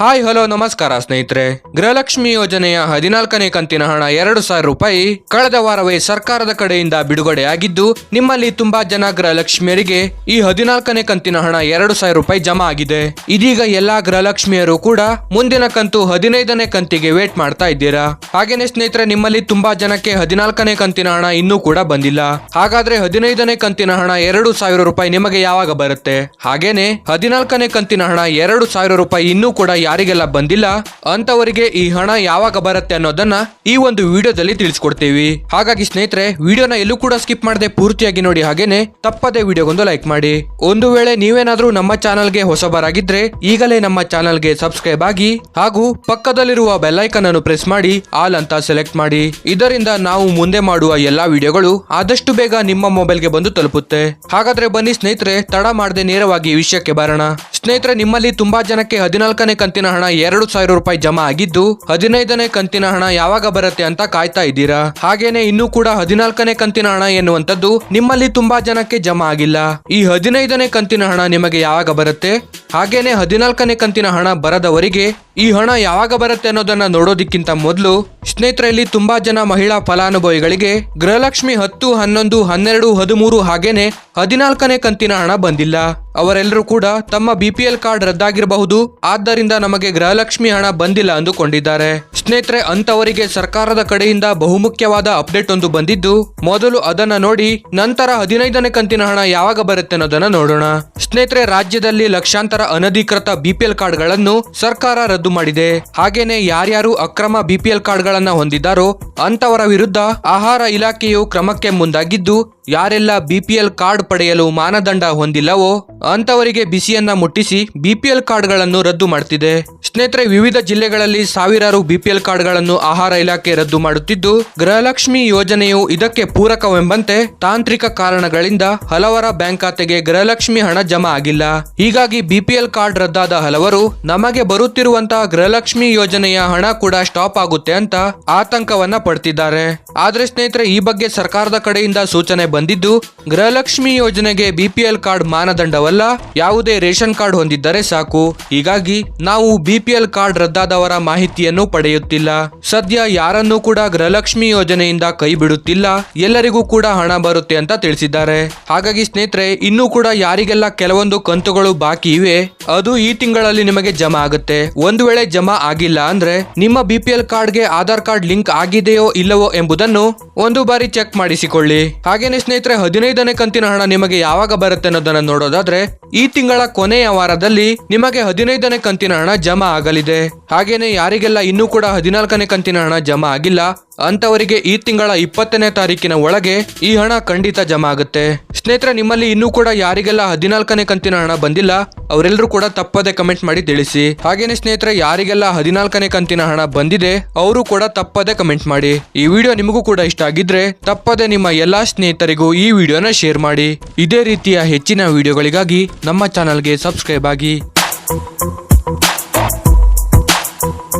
Hi, hello, ನಮಸ್ಕಾರ ಸ್ನೇಹಿತರೆ. ಗೃಹಲಕ್ಷ್ಮಿ ಯೋಜನೆಯ ಹದಿನಾಲ್ಕನೇ ಕಂತಿನ ಹಣ ಎರಡು ಸಾವಿರ ರೂಪಾಯಿ ಕಳೆದ ವಾರವೇ ಸರ್ಕಾರದ ಕಡೆಯಿಂದ ಬಿಡುಗಡೆಯಾಗಿದ್ದು, ನಿಮ್ಮಲ್ಲಿ ತುಂಬಾ ಜನ ಗೃಹಲಕ್ಷ್ಮಿಯರಿಗೆ ಈ ಹದಿನಾಲ್ಕನೇ ಕಂತಿನ ಹಣ ಎರಡು ಸಾವಿರ ರೂಪಾಯಿ ಜಮಾ ಆಗಿದೆ. ಇದೀಗ ಎಲ್ಲಾ ಗೃಹಲಕ್ಷ್ಮಿಯರು ಕೂಡ ಮುಂದಿನ ಕಂತು ಹದಿನೈದನೇ ಕಂತಿಗೆ ವೇಟ್ ಮಾಡ್ತಾ ಇದ್ದೀರಾ? ಹಾಗೇನೆ ಸ್ನೇಹಿತರೆ, ನಿಮ್ಮಲ್ಲಿ ತುಂಬಾ ಜನಕ್ಕೆ ಹದಿನಾಲ್ಕನೇ ಕಂತಿನ ಹಣ ಇನ್ನೂ ಕೂಡ ಬಂದಿಲ್ಲ. ಹಾಗಾದ್ರೆ ಹದಿನೈದನೇ ಕಂತಿನ ಹಣ ಎರಡು ಸಾವಿರ ರೂಪಾಯಿ ನಿಮಗೆ ಯಾವಾಗ ಬರುತ್ತೆ? ಹಾಗೇನೆ ಹದಿನಾಲ್ಕನೇ ಕಂತಿನ ಹಣ ಎರಡು ಸಾವಿರ ರೂಪಾಯಿ ಇನ್ನೂ ಕೂಡ ಯಾರಿಗೆಲ್ಲ ಬಂದಿಲ್ಲ ಅಂತವರಿಗೆ ಈ ಹಣ ಯಾವಾಗ ಬರುತ್ತೆ ಅನ್ನೋದನ್ನ ಈ ಒಂದು ವಿಡಿಯೋದಲ್ಲಿ ತಿಳಿಸ್ಕೊಡ್ತೀವಿ. ಹಾಗಾಗಿ ಸ್ನೇಹಿತರೆ, ವಿಡಿಯೋನ ಎಲ್ಲೂ ಕೂಡ ಸ್ಕಿಪ್ ಮಾಡದೆ ಪೂರ್ತಿಯಾಗಿ ನೋಡಿ ಹಾಗೇನೆ ತಪ್ಪದೆ ವಿಡಿಯೋಗೊಂದು ಲೈಕ್ ಮಾಡಿ. ಒಂದು ವೇಳೆ ನೀವೇನಾದ್ರೂ ನಮ್ಮ ಚಾನಲ್ಗೆ ಹೊಸಬರಾಗಿದ್ರೆ ಈಗಲೇ ನಮ್ಮ ಚಾನಲ್ಗೆ ಸಬ್ಸ್ಕ್ರೈಬ್ ಆಗಿ ಹಾಗೂ ಪಕ್ಕದಲ್ಲಿರುವ ಬೆಲ್ಲೈಕನ್ ಅನ್ನು ಪ್ರೆಸ್ ಮಾಡಿ, ಆಲ್ ಅಂತ ಸೆಲೆಕ್ಟ್ ಮಾಡಿ. ಇದರಿಂದ ನಾವು ಮುಂದೆ ಮಾಡುವ ಎಲ್ಲಾ ವಿಡಿಯೋಗಳು ಆದಷ್ಟು ಬೇಗ ನಿಮ್ಮ ಮೊಬೈಲ್ಗೆ ಬಂದು ತಲುಪುತ್ತೆ. ಹಾಗಾದ್ರೆ ಬನ್ನಿ ಸ್ನೇಹಿತರೆ, ತಡ ಮಾಡದೆ ನೇರವಾಗಿ ವಿಷಯಕ್ಕೆ ಬರೋಣ. ಸ್ನೇಹಿತರೆ, ನಿಮ್ಮಲ್ಲಿ ತುಂಬಾ ಜನಕ್ಕೆ ಹದಿನಾಲ್ಕನೇ ಕಂತಿನ ಹಣ ಎರಡು ಸಾವಿರ ರೂಪಾಯಿ ಜಮಾ ಆಗಿದ್ದು, ಹದಿನೈದನೇ ಕಂತಿನ ಹಣ ಯಾವಾಗ ಬರುತ್ತೆ ಅಂತ ಕಾಯ್ತಾ ಇದ್ದೀರಾ? ಹಾಗೇನೆ ಇನ್ನೂ ಕೂಡ ಹದಿನಾಲ್ಕನೇ ಕಂತಿನ ಹಣ ಎನ್ನುವಂಥದ್ದು ನಿಮ್ಮಲ್ಲಿ ತುಂಬಾ ಜನಕ್ಕೆ ಜಮಾ ಆಗಿಲ್ಲ. ಈ ಹದಿನೈದನೇ ಕಂತಿನ ಹಣ ನಿಮಗೆ ಯಾವಾಗ ಬರುತ್ತೆ? ಹಾಗೇನೆ ಹದಿನಾಲ್ಕನೇ ಕಂತಿನ ಹಣ ಬರದವರಿಗೆ ಈ ಹಣ ಯಾವಾಗ ಬರುತ್ತೆ ಅನ್ನೋದನ್ನ ನೋಡೋದಕ್ಕಿಂತ ಮೊದಲು ಸ್ನೇಹಿತರಲ್ಲಿ ತುಂಬಾ ಜನ ಮಹಿಳಾ ಫಲಾನುಭವಿಗಳಿಗೆ ಗೃಹಲಕ್ಷ್ಮಿ ಹತ್ತು, ಹನ್ನೊಂದು, ಹನ್ನೆರಡು, ಹದಿಮೂರು ಹಾಗೇನೆ ಹದಿನಾಲ್ಕನೇ ಕಂತಿನ ಹಣ ಬಂದಿಲ್ಲ. ಅವರೆಲ್ಲರೂ ಕೂಡ ತಮ್ಮ ಬಿಪಿಎಲ್ ಕಾರ್ಡ್ ರದ್ದಾಗಿರಬಹುದು. ಆದ್ದರಿಂದ ನಮಗೆ ಗೃಹಲಕ್ಷ್ಮಿ ಹಣ ಬಂದಿಲ್ಲ ಅಂದುಕೊಂಡಿದ್ದಾರೆ. ಸ್ನೇಹಿತರೆ ಅಂತವರಿಗೆ ಸರ್ಕಾರದ ಕಡೆಯಿಂದ ಬಹುಮುಖ್ಯವಾದ ಅಪ್ಡೇಟ್ ಒಂದು ಬಂದಿದ್ದು, ಮೊದಲು ಅದನ್ನ ನೋಡಿ ನಂತರ ಹದಿನೈದನೇ ಕಂತಿನ ಹಣ ಯಾವಾಗ ಬರುತ್ತೆ ಅನ್ನೋದನ್ನ ನೋಡೋಣ. ಸ್ನೇಹಿತರೆ, ರಾಜ್ಯದಲ್ಲಿ ಲಕ್ಷಾಂತರ ಅನಧಿಕೃತ ಬಿಪಿಎಲ್ ಕಾರ್ಡ್ಗಳನ್ನು ಸರ್ಕಾರ ರದ್ದು ಮಾಡಿದೆ. ಹಾಗೇನೆ ಯಾರ್ಯಾರು ಅಕ್ರಮ ಬಿಪಿಎಲ್ ಕಾರ್ಡ್ಗಳನ್ನ ಹೊಂದಿದ್ದಾರೋ ಅಂತವರ ವಿರುದ್ಧ ಆಹಾರ ಇಲಾಖೆಯು ಕ್ರಮಕ್ಕೆ ಮುಂದಾಗಿದ್ದು, ಯಾರೆಲ್ಲ ಬಿಪಿಎಲ್ ಕಾರ್ಡ್ ಪಡೆಯಲು ಮಾನದಂಡ ಹೊಂದಿಲ್ಲವೋ ಅಂತವರಿಗೆ ಬಿಸಿಯನ್ನ ಮುಟ್ಟಿಸಿ ಬಿಪಿಎಲ್ ಕಾರ್ಡ್ಗಳನ್ನು ರದ್ದು ಮಾಡ್ತಿದೆ. ಸ್ನೇಹಿತರೆ, ವಿವಿಧ ಜಿಲ್ಲೆಗಳಲ್ಲಿ ಸಾವಿರಾರು ಬಿಪಿಎಲ್ ಕಾರ್ಡ್ಗಳನ್ನು ಆಹಾರ ಇಲಾಖೆ ರದ್ದು ಮಾಡುತ್ತಿದ್ದು, ಗೃಹಲಕ್ಷ್ಮಿ ಯೋಜನೆಯು ಇದಕ್ಕೆ ಪೂರಕವೆಂಬಂತೆ ತಾಂತ್ರಿಕ ಕಾರಣಗಳಿಂದ ಹಲವರ ಬ್ಯಾಂಕ್ ಖಾತೆಗೆ ಗೃಹಲಕ್ಷ್ಮಿ ಹಣ ಜಮಾ ಆಗಿಲ್ಲ. ಹೀಗಾಗಿ ಬಿಪಿಎಲ್ ಕಾರ್ಡ್ ರದ್ದಾದ ಹಲವರು, ನಮಗೆ ಬರುತ್ತಿರುವಂತಹ ಗೃಹಲಕ್ಷ್ಮಿ ಯೋಜನೆಯ ಹಣ ಕೂಡ ಸ್ಟಾಪ್ ಆಗುತ್ತೆ ಅಂತ ಆತಂಕವನ್ನ ಪಡ್ತಿದ್ದಾರೆ. ಆದ್ರೆ ಸ್ನೇಹಿತರೆ, ಈ ಬಗ್ಗೆ ಸರ್ಕಾರದ ಕಡೆಯಿಂದ ಸೂಚನೆ ಬಂದಿದ್ದು, ಗೃಹಲಕ್ಷ್ಮಿ ಯೋಜನೆಗೆ ಬಿಪಿಎಲ್ ಕಾರ್ಡ್ ಮಾನದಂಡವಲ್ಲ, ಯಾವುದೇ ರೇಷನ್ ಕಾರ್ಡ್ ಹೊಂದಿದ್ದರೆ ಸಾಕು. ಹೀಗಾಗಿ ನಾವು ಬಿಪಿಎಲ್ ಕಾರ್ಡ್ ರದ್ದಾದವರ ಮಾಹಿತಿಯನ್ನು ಪಡೆಯುತ್ತಿಲ್ಲ. ಸದ್ಯ ಯಾರನ್ನೂ ಕೂಡ ಗೃಹಲಕ್ಷ್ಮಿ ಯೋಜನೆಯಿಂದ ಕೈ ಬಿಡುತ್ತಿಲ್ಲ ಎಲ್ಲರಿಗೂ ಕೂಡ ಹಣ ಬರುತ್ತೆ ಅಂತ ತಿಳಿಸಿದ್ದಾರೆ. ಹಾಗಾಗಿ ಸ್ನೇಹಿತರೆ, ಇನ್ನೂ ಕೂಡ ಯಾರಿಗೆಲ್ಲ ಕೆಲವೊಂದು ಕಂತುಗಳು ಬಾಕಿ ಇವೆ, ಅದು ಈ ತಿಂಗಳಲ್ಲಿ ನಿಮಗೆ ಜಮಾ ಆಗುತ್ತೆ. ಒಂದು ವೇಳೆ ಜಮಾ ಆಗಿಲ್ಲ ಅಂದ್ರೆ ನಿಮ್ಮ ಬಿಪಿಎಲ್ ಕಾರ್ಡ್ಗೆ ಆಧಾರ್ ಕಾರ್ಡ್ ಲಿಂಕ್ ಆಗಿದೆಯೋ ಇಲ್ಲವೋ ಎಂಬುದನ್ನು ಒಂದು ಬಾರಿ ಚೆಕ್ ಮಾಡಿಸಿಕೊಳ್ಳಿ. ಹಾಗೇನೆ ಸ್ನೇಹಿತರೆ, ಹದಿನೈದನೇ ಕಂತಿನ ಹಣ ನಿಮಗೆ ಯಾವಾಗ ಬರುತ್ತೆ ಅನ್ನೋದನ್ನ ನೋಡೋದಾದ್ರೆ, ಈ ತಿಂಗಳ ಕೊನೆಯ ವಾರದಲ್ಲಿ ನಿಮಗೆ ಹದಿನೈದನೇ ಕಂತಿನ ಹಣ ಜಮಾ ಆಗಲಿದೆ. ಹಾಗೇನೆ ಯಾರಿಗೆಲ್ಲ ಇನ್ನೂ ಕೂಡ ಹದಿನಾಲ್ಕನೇ ಕಂತಿನ ಹಣ ಜಮಾ ಆಗಿಲ್ಲ ಅಂತವರಿಗೆ ಈ ತಿಂಗಳ ಇಪ್ಪತ್ತನೇ ತಾರೀಕಿನ ಒಳಗೆ ಈ ಹಣ ಖಂಡಿತ ಜಮಾ ಆಗುತ್ತೆ. ಸ್ನೇಹಿತರೆ, ನಿಮ್ಮಲ್ಲಿ ಇನ್ನೂ ಕೂಡ ಯಾರಿಗೆಲ್ಲ ಹದಿನಾಲ್ಕನೇ ಕಂತಿನ ಹಣ ಬಂದಿಲ್ಲ, ಅವರೆಲ್ಲರೂ ಕೂಡ ತಪ್ಪದೆ ಕಮೆಂಟ್ ಮಾಡಿ ತಿಳಿಸಿ. ಹಾಗೇನೆ ಸ್ನೇಹಿತರೆ, ಯಾರಿಗೆಲ್ಲ ಹದಿನಾಲ್ಕನೇ ಕಂತಿನ ಹಣ ಬಂದಿದೆ, ಅವರು ಕೂಡ ತಪ್ಪದೆ ಕಮೆಂಟ್ ಮಾಡಿ. ಈ ವಿಡಿಯೋ ನಿಮಗೂ ಕೂಡ ಇಷ್ಟ ಆಗಿದ್ರೆ ತಪ್ಪದೆ ನಿಮ್ಮ ಎಲ್ಲಾ ಸ್ನೇಹಿತರಿಗೂ ಈ ವಿಡಿಯೋನ ಶೇರ್ ಮಾಡಿ. ಇದೇ ರೀತಿಯ ಹೆಚ್ಚಿನ ವಿಡಿಯೋಗಳಿಗಾಗಿ ನಮ್ಮ ಚಾನಲ್ಗೆ ಸಬ್ಸ್ಕ್ರೈಬ್ ಆಗಿ.